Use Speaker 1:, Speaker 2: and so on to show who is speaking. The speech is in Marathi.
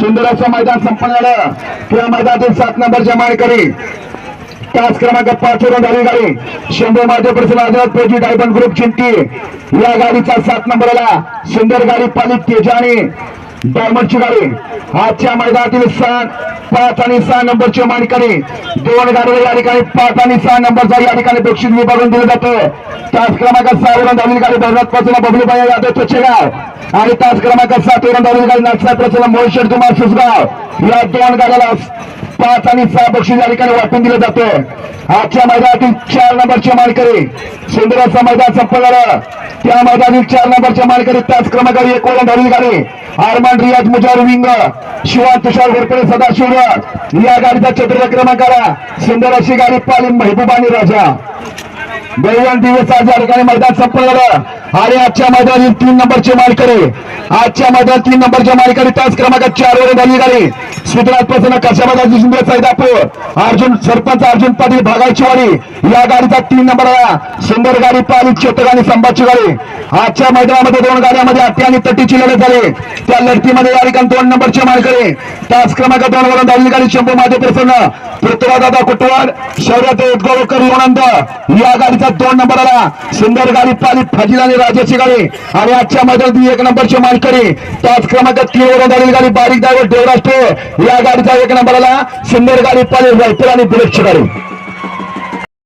Speaker 1: सुंदर असं मैदान संपन्न झालं. किंवा मैदानातील सात नंबरच्या मानकरी तास क्रमांक पाच वरून झाली गाडी. शंभर माझे प्रसिद्ध पेजी डायबन ग्रुप चिंटी या गाडीचा सात नंबरला सुंदर गाडी पालित तेजा आणि डायमंडची गाडी. आजच्या मैदानातील सहा पाच आणि सहा नंबरचे मानकरी. दोन गाडीवर या ठिकाणी पाच आणि सहा नंबरचा या ठिकाणी बक्षीस विभागून दिलं जातं. तास क्रमांक सहा वरून झालेली गाडी भरनाथपासून बबलीबाई यादव चेगाव आणि तास क्रमांक सात वरून झालेली गाडी नागसाहेब प्रचला मोहिशेड कुमार सुसगाव या दोन गाड्याला पाच आणि सहा बक्षीस या ठिकाणी वाटून दिलं जातं. आजच्या मैदानातील चार नंबरचे मानकरी सुंदर मैदान संपन्न झालं त्या मैदानातील चार नंबरचे मानकरी त्याच क्रमांकावर एक ओळख गाडी. आरमान रियाज मुजार विंग शिवान तुषार घोरपडे सदाशिव या गाडीचा चतुर्थ क्रमांकाला सुंदर अशी गाडी पाली महबूब आणि राजा. दैवन दिवस आज या ठिकाणी मैदान संपन्न झालं. आणि आजच्या मैदानातील तीन नंबरचे मालकरी आजच्या मैदानात तीन नंबरच्या मालकरी त्याच क्रमांक चार वर झाली गाडी सुधराज प्रसन्न कशामध्ये सुंदर सैदापूर अर्जुन सरपंच अर्जुन पाटील भागायचीवाडी या गाडीचा तीन नंबर आला. सुंदर गाडी पाली चेतक आणि संभाची गाडी. आजच्या मैदानामध्ये दोन गाड्यामध्ये अट्टी आणि तटीची लढत झाली. त्या लढतीमध्ये या ठिकाणी दोन नंबरचे मालकरी. त्याच क्रमांक दोन वरून झालेली गाडी शंभू माझे प्रसन्न पृथ्वीदादा कुटवाड शौर्यात उद्गवकर लोणंद या गाडीचा दोन नंबर आला सुंदर गाडी पाली फजील आणि राजाची गाडी. आणि आजच्या मैदानात एक नंबरची मालकरी त्याच क्रमांक तीन वरून झालेली गाडी बारीक ड्रायव्हर देवराष्ट्र या गाडीचा एक नंबर आला सुंदर गाडी पाली रायपूर आणि बुलेटची गाडी.